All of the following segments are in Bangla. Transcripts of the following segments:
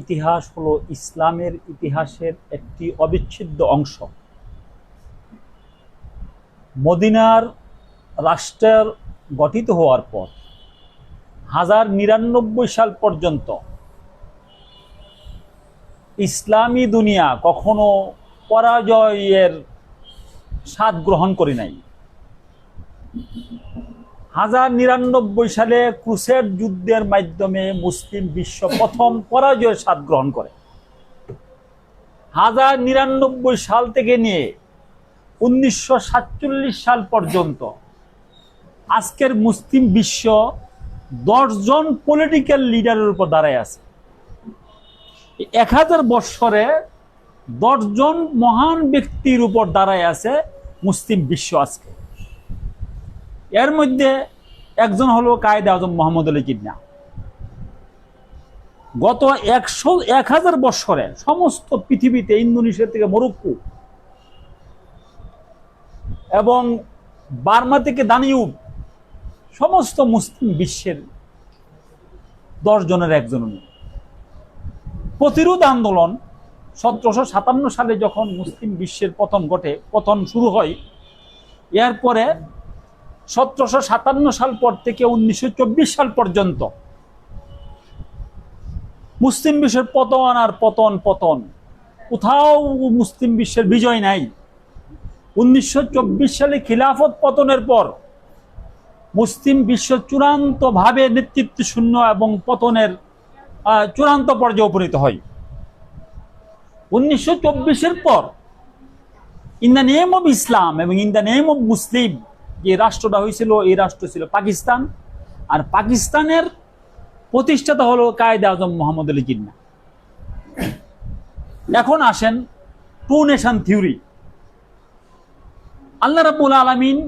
ইতিহাস হলো ইসলামের ইতিহাসের একটি অবিচ্ছেদ্য অংশ। মদিনার রাষ্ট্রের গঠিত হওয়ার পর, হাজার নিরানব্বই সাল পর্যন্ত ইসলামী দুনিয়া কখনো পরাজয়ের স্বাদ গ্রহণ করি নাই। হাজার নিরানব্বই সালে ক্রুসেড যুদ্ধের মাধ্যমে মুসলিম বিশ্ব প্রথম পরাজয়ের স্বাদ গ্রহণ করে। হাজার নিরানব্বই সাল থেকে নিয়ে উনিশশো সাতচল্লিশ সাল পর্যন্ত আজকের মুসলিম বিশ্ব দশজন পলিটিক্যাল লিডারের উপর দাঁড়ায় আছে। এক হাজার বৎসরে দশজন মহান ব্যক্তির উপর দাঁড়ায় আছে মুসলিম বিশ্ব আজকে। এর মধ্যে একজন হলো কায়দে আজম মোহাম্মদ আলী জিন্না গত একশো, এক হাজার বৎসরে সমস্ত পৃথিবীতে ইন্দোনেশিয়া থেকে মরক্কো এবং বার্মা থেকে দানিউব, সমস্ত মুসলিম বিশ্বের জনের একজন প্রতিরোধ আন্দোলন সতেরোশো সাতান্ন সালে যখন মুসলিম বিশ্বের পতন ঘটে, পতন শুরু হয়, এরপরে সতেরোশো সাতান্ন সাল পর থেকে উনিশশো চব্বিশ সাল পর্যন্ত। মুসলিম বিশ্বের পতন আর পতন পতন। কোথাও মুসলিম বিশ্বের বিজয় নাই। উনিশশো চব্বিশ সালে খিলাফত পতনের পর মুসলিম বিশ্ব চূড়ান্তভাবে নেতৃত্ব শূন্য এবং পতনের চূড়ান্ত পর্যায়ে উপনীত হয়। উনিশশো চব্বিশের পর in the name of Islam এবং in the name of Muslim যে রাষ্ট্রটা হয়েছিল, এই রাষ্ট্র ছিল পাকিস্তান। আর পাকিস্তানের প্রতিষ্ঠাতা হলো কায়দে আজম মোহাম্মদ আলী জিন্না। এখন আসেন টু নেশন থিওরি। আল্লাহ রাবুল আলমিন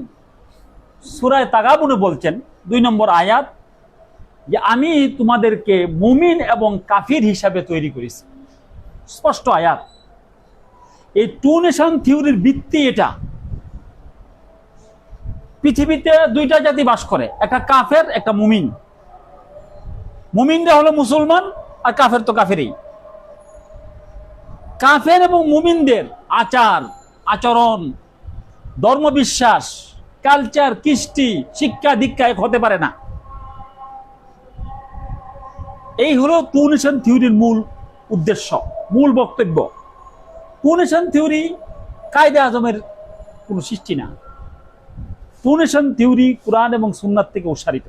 সুরায় তাগাবুনে বলছেন, দুই নম্বর আয়াত, যে আমি তোমাদেরকে মুমিন এবং কাফির হিসাবে তৈরি করেছি। স্পষ্ট আয়াত। এই টু নেশন থিওরির ভিত্তি এটা। পৃথিবীতে দুইটা জাতি বাস করে, একটা কাফের, একটা মুমিন। মুমিনরা হলো মুসলমান আর কাফের তো কাফেরই। কাফের এবং মুমিনদের আচার, আচরণ, ধর্মবিশ্বাস কালচার কৃষ্টি, শিক্ষা, দীক্ষা এক হতে পারে না। এই হলো টু নেশন থিওরির মূল উদ্দেশ্য, মূল বক্তব্য। টু নেশন থিওরি কায়দে আজমের কোনো সৃষ্টি না। টু নেশন থিওরি কোরআন এবং সুন্নাত থেকে উৎসারিত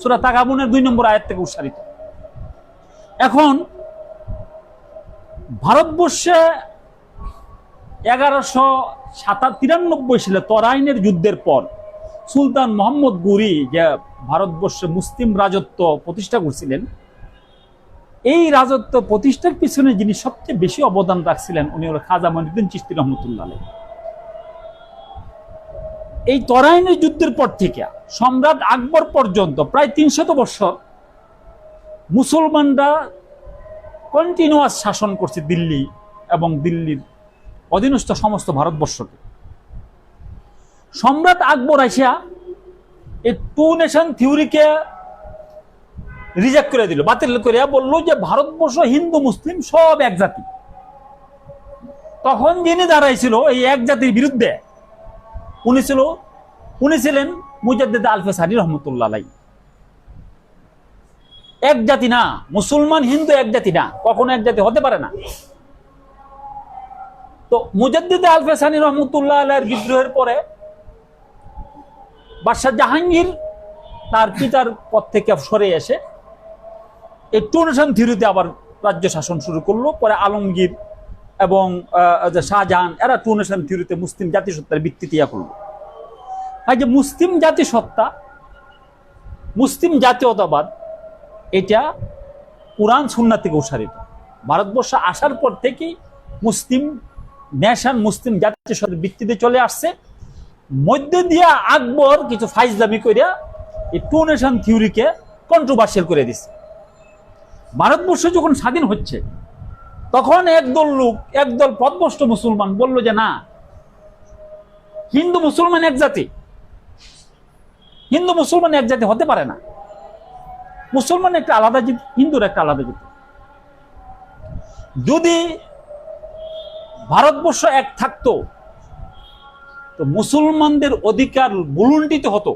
সুরা তাকাবুনের দুই নম্বর আয়াত থেকে উৎসারিত এখন ভারতবর্ষে এগারোশো সাতা তিরানব্বই সালে তরাইনের যুদ্ধের পর সুলতান মোহাম্মদ গুরি যে ভারতবর্ষে মুসলিম রাজত্ব প্রতিষ্ঠা করছিলেন, এই রাজত্ব প্রতিষ্ঠার পিছনে যিনি সবচেয়ে বেশি অবদান রাখছিলেন, উনি হল খাজা মহিউদ্দিন চিস্তি রহমতুল্লাহ আলাইহ। এই তরাইনের যুদ্ধের পর থেকে সম্রাট আকবর পর্যন্ত প্রায় তিনশত বছর মুসলমানরা কন্টিনিউয়াস শাসন করছে দিল্লি এবং দিল্লির অধীনস্থ সমস্ত ভারতবর্ষকে। সম্রাট আকবর আসিয়া এই টু নেশন থিওরিকে রিজেক্ট করে দিল, বাতিল করিয়া বলল যে ভারতবর্ষ হিন্দু, মুসলিম সব এক জাতি তখন যিনি দাঁড়াইছিল এই এক জাতির বিরুদ্ধে উনি ছিল, উনি ছিলেন মুজাদ্দিদ আলফে সানি রহমতুল্লাহ এক জাতি না, মুসলমান, হিন্দু এক জাতি না, কখনো এক জাতি হতে পারে না। তো মুজাদ্দিদ আলফে সানি রহমতুল্লাহ আলাইয়ের বিদ্রোহের পরে বাদশাহ জাহাঙ্গীর তার পিতার পদ থেকে সরে এসে এই টুনেশন থিওরিতে আবার রাজ্য শাসন শুরু করল, পরে আলমগীর এবং শাহজাহান, এরা টুনেশন থিওরিতে মুসলিম জাতিসত্তার ভিত্তি দিয়া করল। আর যে মুসলিম জাতিসত্তা, মুসলিম জাতীয়তাবাদ, এটা কোরআন সুন্না থেকে উৎসারিত ভারতবর্ষ আসার পর থেকেই মুসলিম নেশন, মুসলিম জাতিসত্তার ভিত্তিতে চলে আসছে। মধ্যে দিয়া আকবর কিছু ফাইজলামি করিয়া এই টু নেশন থিওরিকে কন্ট্রোভার্সিয়াল করে দিছে। ভারতবর্ষ যখন স্বাধীন হচ্ছে তখন একদল লোক, একদল পদভষ্ট মুসলমান বলল যে, না, হিন্দু মুসলমান এক জাতি। হিন্দু মুসলমান এক জাতি হতে পারে না। মুসলমান একটা আলাদা জাতি হিন্দুর একটা আলাদা জাতি যদি ভারতবর্ষ এক থাকতো, তো মুসলমানদের অধিকার বুলুন্টিত হতো।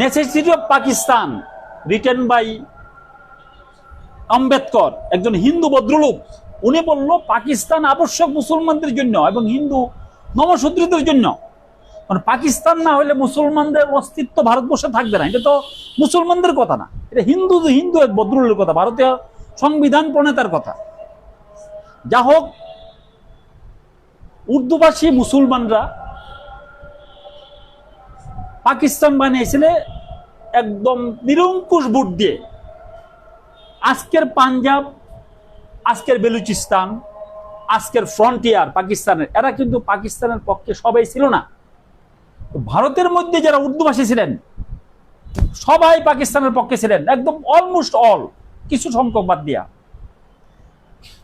Necessity of Pakistan written by Ambedkar, একজন হিন্দু ভদ্রলোক। উনি বলল, পাকিস্তান আবশ্যক মুসলমানদের জন্য এবং হিন্দু নবশূদ্রদের জন্য। মানে পাকিস্তান না হলে মুসলমানদের অস্তিত্ব ভারতবর্ষে থাকবে না। এটা তো মুসলমানদের কথা না। এটা হিন্দু হিন্দু এক ভদ্রলোকের কথা, ভারতীয় সংবিধান প্রণেতার কথা। যা হোক, উর্দুভাষী মুসলমানরা পাকিস্তান বানিয়েছিল একদম নিরঙ্কুশ ভোট দিয়ে। আজকের পাঞ্জাব, আজকের বেলুচিস্তান, আজকের ফ্রন্টিয়ার পাকিস্তানের, এরা কিন্তু পাকিস্তানের পক্ষে সবাই ছিল না। ভারতের মধ্যে যারা উর্দুভাষী ছিলেন, সবাই পাকিস্তানের পক্ষে ছিলেন, একদম অলমোস্ট অল কিছু সংখ্যক বাদ দিয়া।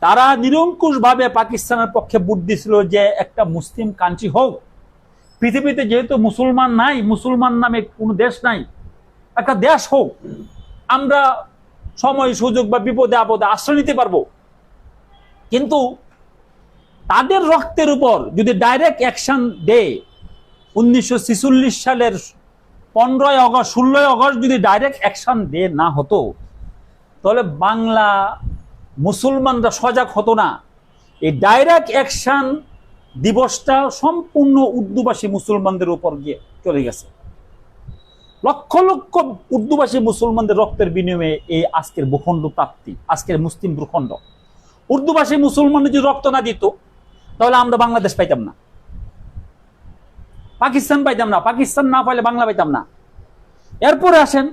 তারা নিরঙ্কুশ ভাবে পাকিস্তানের পক্ষে ভোট দিছিল যে একটা মুসলিম কান্ট্রি হোক। পৃথিবীতে যেহেতু মুসলমান নাই, মুসলমান নামে কোনো দেশ নাই, একটা দেশ হোক। আমরা সময়, সুযোগ বা বিপদে আপদে আশ্রয় নিতে পারব। কিন্তু তাদের রক্তের উপর যদি ডাইরেক্ট অ্যাকশন দেয়, উনিশশো সালের পনেরোই অগস্ট ষোলোই অগস্ট যদি ডাইরেক্ট অ্যাকশন দে না হতো, তাহলে বাংলা মুসলমানরা সজাগ হতো না। এই ডাইরেক্ট অ্যাকশন দিবসটা সম্পূর্ণ উর্দুভাষী মুসলমানদের উপর গিয়ে চলে গেছে। লক্ষ লক্ষ উর্দুভাষী মুসলমানদের রক্তের বিনিময়ে এই আজকের ভূখণ্ড প্রাপ্তি, আজকের মুসলিম ভূখণ্ড। উর্দুভাষী মুসলমান যদি রক্ত না দিত, তাহলে আমরা বাংলাদেশ পাইতাম না। পাকিস্তান পাইতাম না, পাকিস্তান না পাইলে বাংলা পাইতাম না। এরপরে আসেন,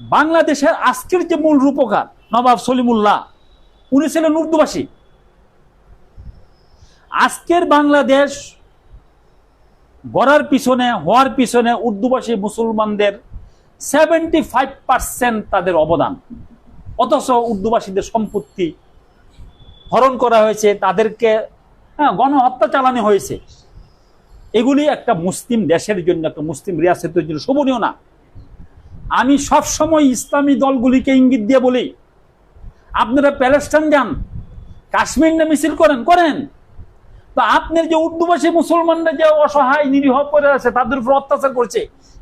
বাংলাদেশের আজকের যে মূল রূপকার নবাব সলিমুল্লাহ, উনি ছিলেন উর্দুভাষী। আজকের বাংলাদেশ গড়ার পিছনে, হওয়ার পিছনে উর্দুভাষী মুসলমানদের সেভেন্টি ফাইভ পার্সেন্ট তাদের অবদান। অথচ উর্দুভাষীদের সম্পত্তি হরণ করা হয়েছে, তাদেরকে হ্যাঁ গণহত্যা চালানো হয়েছে। এগুলি একটা মুসলিম দেশের জন্য, একটা মুসলিম রিয়াসতের জন্য শোভনীয় না। আমি সব সময় ইসলামী দলগুলিকে ইঙ্গিত দিয়ে বলি, আপনারা প্যালেস্টাইন যান, কাশ্মীর না মিছিল করেন করেন। তো আপনার যে উর্দুভাষী মুসলমানরা যে অসহায়, নিরীহ পড়ে আছে, তাদের উপর অত্যাচার করছে,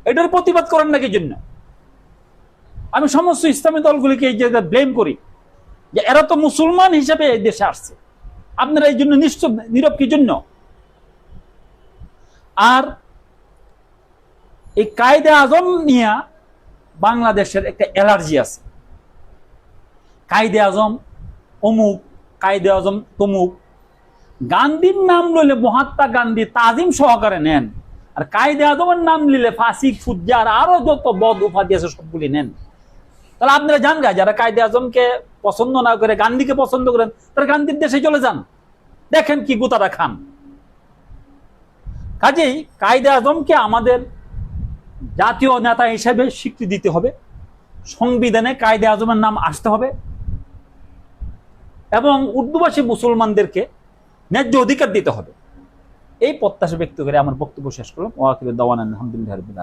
এটার প্রতিবাদ করেন নাকি জন্য? আমি সমস্ত ইসলামী দলগুলিকে এই জায়গায় ব্লেম করি যে এরা তো মুসলমান হিসেবে এই দেশে আসছে। আপনারা এই জন্য নিশ্চয় নীরব কি জন্য? আর এই কায়দে আজম নিয়ে বাংলাদেশের একটা অ্যালার্জি আছে। কায়দে আজম অমুক, কায়দে আজম তমুক গান্ধীর নাম লইলে মহাত্মা গান্ধী তাজিম সহকারে নেন। আর কায়দে আজমের নাম নিলে ফাসিক ফুজ্জার আরও যত বদ উপাধি আছে সবগুলি নেন। তাহলে আপনারা যান গা, যারা কায়দে আজমকে পছন্দ না করে, গান্ধীকে পছন্দ করেন, তারা গান্ধীর দেশে চলে যান। দেখেন কি গুতারা খান। কাজেই কায়দে আজমকে আমাদের জাতীয় নেতা হিসেবে স্বীকৃতি দিতে হবে। সংবিধানে কায়দে আজমের নাম আসতে হবে। এবং উর্দুভাষী মুসলমানদেরকে ন্যায্য অধিকার দিতে হবে। এই প্রত্যাশা ব্যক্ত করে আমার বক্তব্য শেষ করলাম। ওয়াকিল দাওয়ান আলহামদুলিল্লাহ রবিন